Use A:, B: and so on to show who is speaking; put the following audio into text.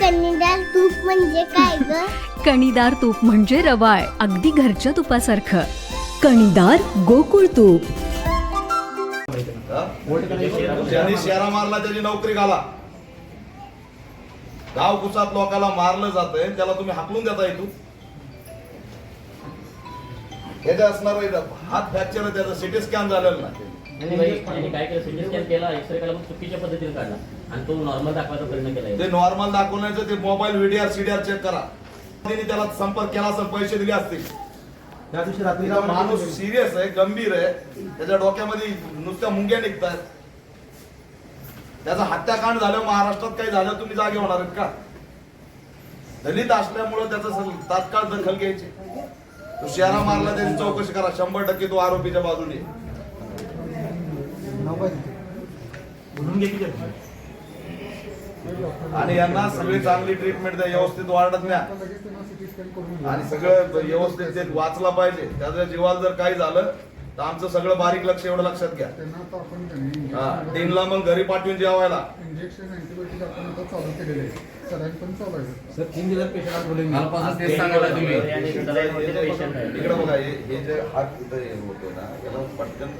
A: कन्नीदार तूप म्हणजे काय ग?
B: कणीदार तूप म्हणजे रवाळ अगदी घरच्या तुपासारखं.
C: कणीदार गोकुळ तूप.
D: ज्यांनी शेरा मारला त्याची नोकरी घाला. गाव कुसात लोकांना मारलं जातंय त्याला तुम्ही हाकलून देता इथून ह्याच्या असणार हात फ्रॅक्चर आहे त्याचा सिटी स्कॅन झालेला ना
E: आणि बाई, यांनी काय केलं? सिटी स्कॅन केला एक्सरे केला पण चुकीच्या पद्धतीने काढला. आणि तो नॉर्मल दाखवायचा प्रयत्न केला.
D: ते नॉर्मल दाखवण्याचं ते मोबाईल व्हिडिओ सीडीआर चेक करा. त्यांनी त्याला संपर्क केला असेल पैसे दिले असतील.
F: त्या दिवशी रात्री
D: तिला माणूस सिरियस आहे गंभीर आहे त्याच्या डोक्यामध्ये नुसत्या मुंग्या निघतात त्याचा हत्याकांड झालं महाराष्ट्रात काही झालं तुम्ही जागे होणार आहेत का? दलित असल्यामुळं त्याचं तात्काळ दखल घ्यायची. तो शेरा मारला त्याची चौकशी करा. शंभर टक्के तो आरोपीच्या बाजूने. आणि यांना सगळी चांगली ट्रीटमेंट द्या व्यवस्थित वाढत न्या. आणि सगळं व्यवस्थित वाचला पाहिजे. त्याच्या जीवाला जर काही झालं तर आमचं सगळं बारीक लक्ष एवढं लक्षात घ्या. हा टीमला मग घरी पाठवून जेवायला.
G: इंजेक्शन अँटीबायोटिक आपण आता चालू केलेले आहे पण चालू आहे.
F: सर तीन पेशंट.
D: इकडे बघा हे जे हात इथं होतो ना याला पटकन